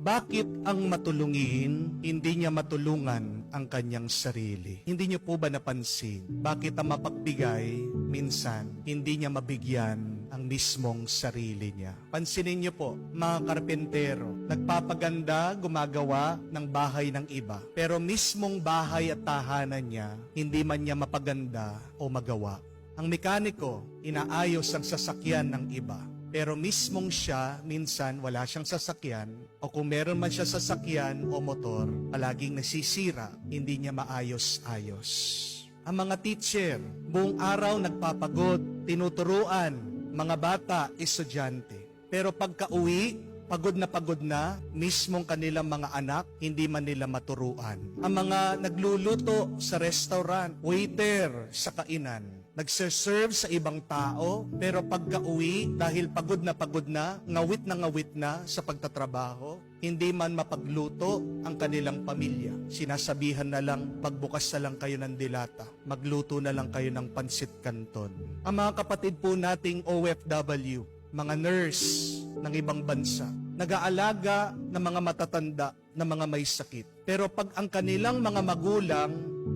Bakit ang matulungin, hindi niya matulungan ang kanyang sarili? Hindi niyo po ba napansin? Bakit ang mapagbigay, minsan, hindi niya mabigyan ang mismong sarili niya? Pansinin niyo po, mga karpentero, nagpapaganda, gumagawa ng bahay ng iba. Pero mismong bahay at tahanan niya, hindi man niya mapaganda o magawa. Ang mekaniko, inaayos ang sasakyan ng iba. Pero mismong siya, minsan wala siyang sasakyan, o kung meron man siya sasakyan o motor, palaging nasisira, hindi niya maayos-ayos. Ang mga teacher, buong araw nagpapagod, tinuturuan, mga bata, estudyante. Pero pagka uwi, pagod na pagod na, mismong kanilang mga anak, hindi man nila maturuan. Ang mga nagluluto sa restaurant, waiter sa kainan, nagserserve sa ibang tao, pero pagka uwi, dahil pagod na pagod na, ngawit na ngawit na sa pagtatrabaho, hindi man mapagluto ang kanilang pamilya. Sinasabihan na lang, pagbukas na lang kayo ng dilata, magluto na lang kayo ng pansit canton. Ang mga kapatid po nating OFW, mga nurse ng ibang bansa, nag-aalaga ng mga matatanda na mga may sakit. Pero pag ang kanilang mga magulang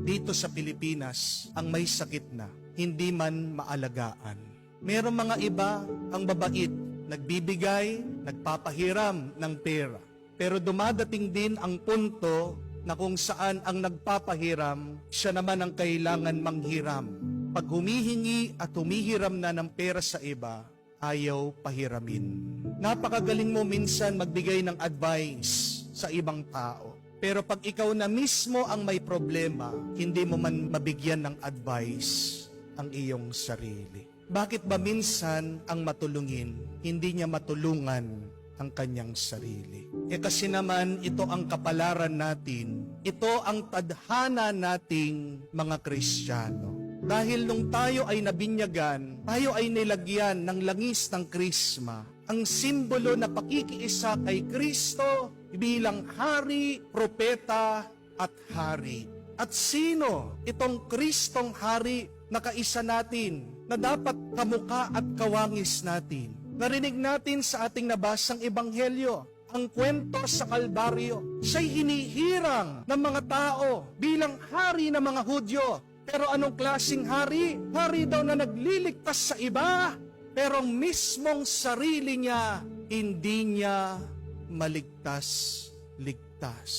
dito sa Pilipinas ang may sakit na, hindi man maalagaan. Merong mga iba ang babait, nagbibigay, nagpapahiram ng pera. Pero dumadating din ang punto na kung saan ang nagpapahiram, siya naman ang kailangan manghiram. Pag humihingi at humihiram na ng pera sa iba, ayaw pahiramin. Napakagaling mo minsan magbigay ng advice sa ibang tao. Pero pag ikaw na mismo ang may problema, hindi mo man mabigyan ng advice ang iyong sarili. Bakit ba minsan ang matulungin, hindi niya matulungan ang kanyang sarili? E kasi naman ito ang kapalaran natin, ito ang tadhana nating mga Kristiyano. Dahil nung tayo ay nabinyagan, tayo ay nilagyan ng langis ng krisma. Ang simbolo na pakikiisa kay Kristo bilang hari, propeta at hari. At sino itong Kristong hari na kaisa natin na dapat kamuka at kawangis natin? Narinig natin sa ating nabasang ebanghelyo ang kwento sa Kalbaryo. Siya'y hinihirang ng mga tao bilang hari ng mga Hudyo. Pero anong klasing hari? Hari daw na nagliligtas sa iba. Pero mismong sarili niya, hindi niya maligtas-ligtas.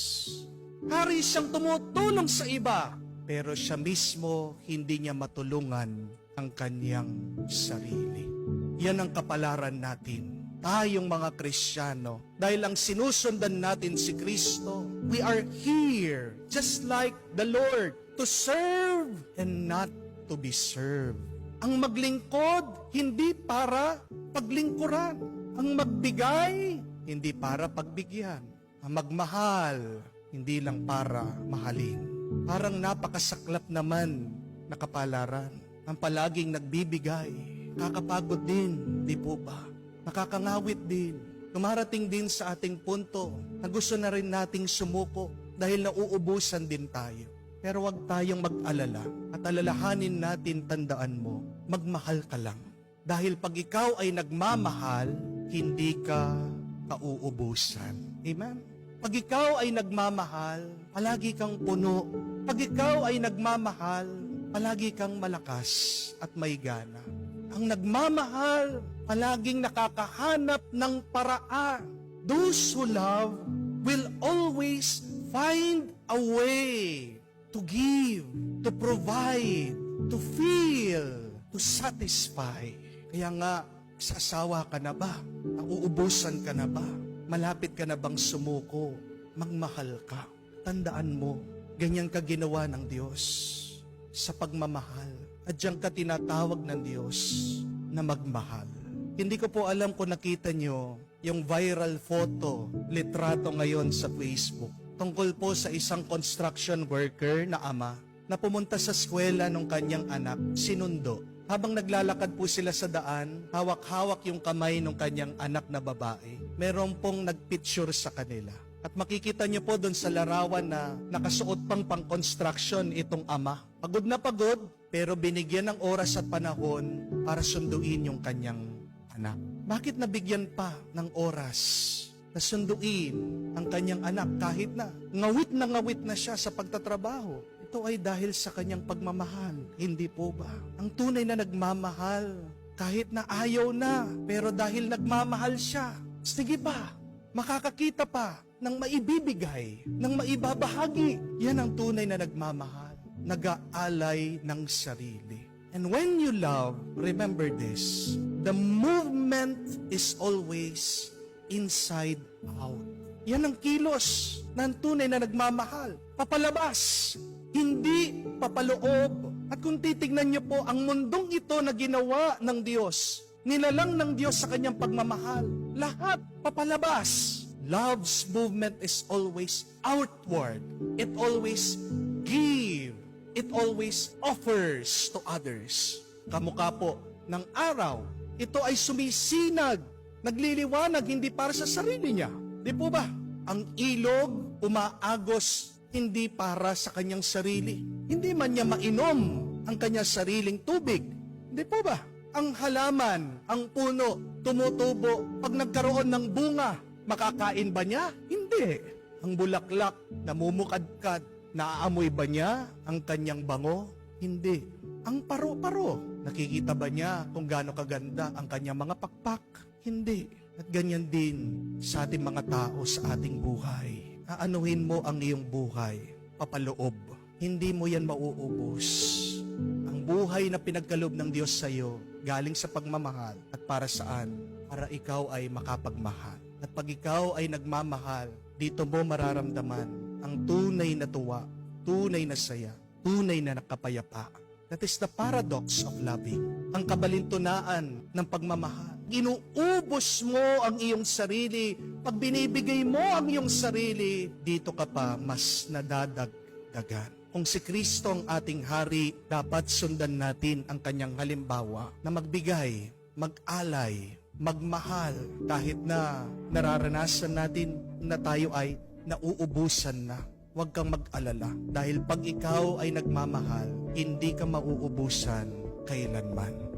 Hari siyang tumutulong sa iba, pero siya mismo hindi niya matulungan ang kanyang sarili. Yan ang kapalaran natin. Tayong mga Kristiyano, dahil ang sinusundan natin si Kristo, we are here, just like the Lord, to serve and not to be served. Ang maglingkod, hindi para paglingkuran. Ang magbigay, hindi para pagbigyan. Ang magmahal, hindi lang para mahalin. Parang napakasaklap naman na kapalaran. Ang palaging nagbibigay, kakapagod din, di po ba? Nakakangawit din. Tumarating din sa ating punto na gusto na rin nating sumuko dahil nauubusan din tayo. Pero wag tayong mag-alala at alalahanin natin tandaan mo, magmahal ka lang. Dahil pag ikaw ay nagmamahal, hindi ka kauubusan. Amen? Pag ikaw ay nagmamahal, palagi kang puno. Pag ikaw ay nagmamahal, palagi kang malakas at may gana. Ang nagmamahal, palaging nakakahanap ng paraan. Those who love will always find a way to give, to provide, to feel, to satisfy. Kaya nga, sasawa ka na ba? Nauubusan ka na ba? Malapit ka na bang sumuko? Magmahal ka. Tandaan mo, ganyan ka ginawa ng Diyos sa pagmamahal. At diyan ka tinatawag ng Diyos na magmahal. Hindi ko po alam kung nakita nyo yung viral photo, litrato ngayon sa Facebook. Tungkol po sa isang construction worker na ama na pumunta sa eskwela ng kanyang anak, sinundo. Habang naglalakad po sila sa daan, hawak-hawak yung kamay ng kanyang anak na babae. Meron pong nagpicture sa kanila. At makikita niyo po doon sa larawan na nakasuot pang pang-construction itong ama. Pagod na pagod, pero binigyan ng oras at panahon para sunduin yung kanyang anak. Bakit nabigyan pa ng oras na sunduin ang kanyang anak kahit na ngawit na ngawit na siya sa pagtatrabaho. Ito ay dahil sa kanyang pagmamahal. Hindi po ba? Ang tunay na nagmamahal, kahit na ayaw na, pero dahil nagmamahal siya, sige pa, makakakita pa ng maibibigay, ng maibabahagi. Yan ang tunay na nagmamahal. Nag-aalay ng sarili. And when you love, remember this, the movement is always inside out. Yan ang kilos ng tunay na nagmamahal. Papalabas, hindi papaloob. At kung titignan niyo po, ang mundong ito na ginawa ng Diyos, nilalang ng Diyos sa kanyang pagmamahal, lahat papalabas. Love's movement is always outward. It always give. It always offers to others. Kamukha po ng araw, ito ay sumisinag, nagliliwanag hindi para sa sarili niya. Di po ba? Ang ilog umaagos hindi para sa kanyang sarili. Hindi man niya mainom ang kanyang sariling tubig. Di po ba? Ang halaman, ang puno, tumutubo pag nagkaroon ng bunga. Makakain ba niya? Hindi. Ang bulaklak, namumukadkad, naaamoy ba niya ang kanyang bango? Hindi. Ang paro-paro, nakikita ba niya kung gaano kaganda ang kanyang mga pakpak? Hindi. At ganyan din sa ating mga tao sa ating buhay. Aanuhin mo ang iyong buhay, papaloob. Hindi mo yan mauubos. Ang buhay na pinagkalob ng Diyos sa iyo, galing sa pagmamahal. At para saan? Para ikaw ay makapagmahal. At pag ikaw ay nagmamahal, dito mo mararamdaman ang tunay na tuwa, tunay na saya, tunay na nakapayapa. That is the paradox of loving. Ang kabalintunaan ng pagmamahal. Inuubos mo ang iyong sarili. Pag binibigay mo ang iyong sarili, dito ka pa mas nadadagdagan. Kung si Kristo ang ating hari, dapat sundan natin ang kanyang halimbawa na magbigay, mag-alay, magmahal kahit na nararanasan natin na tayo ay nauubusan na. Huwag kang mag-alala dahil pag ikaw ay nagmamahal, hindi ka mauubusan kailanman.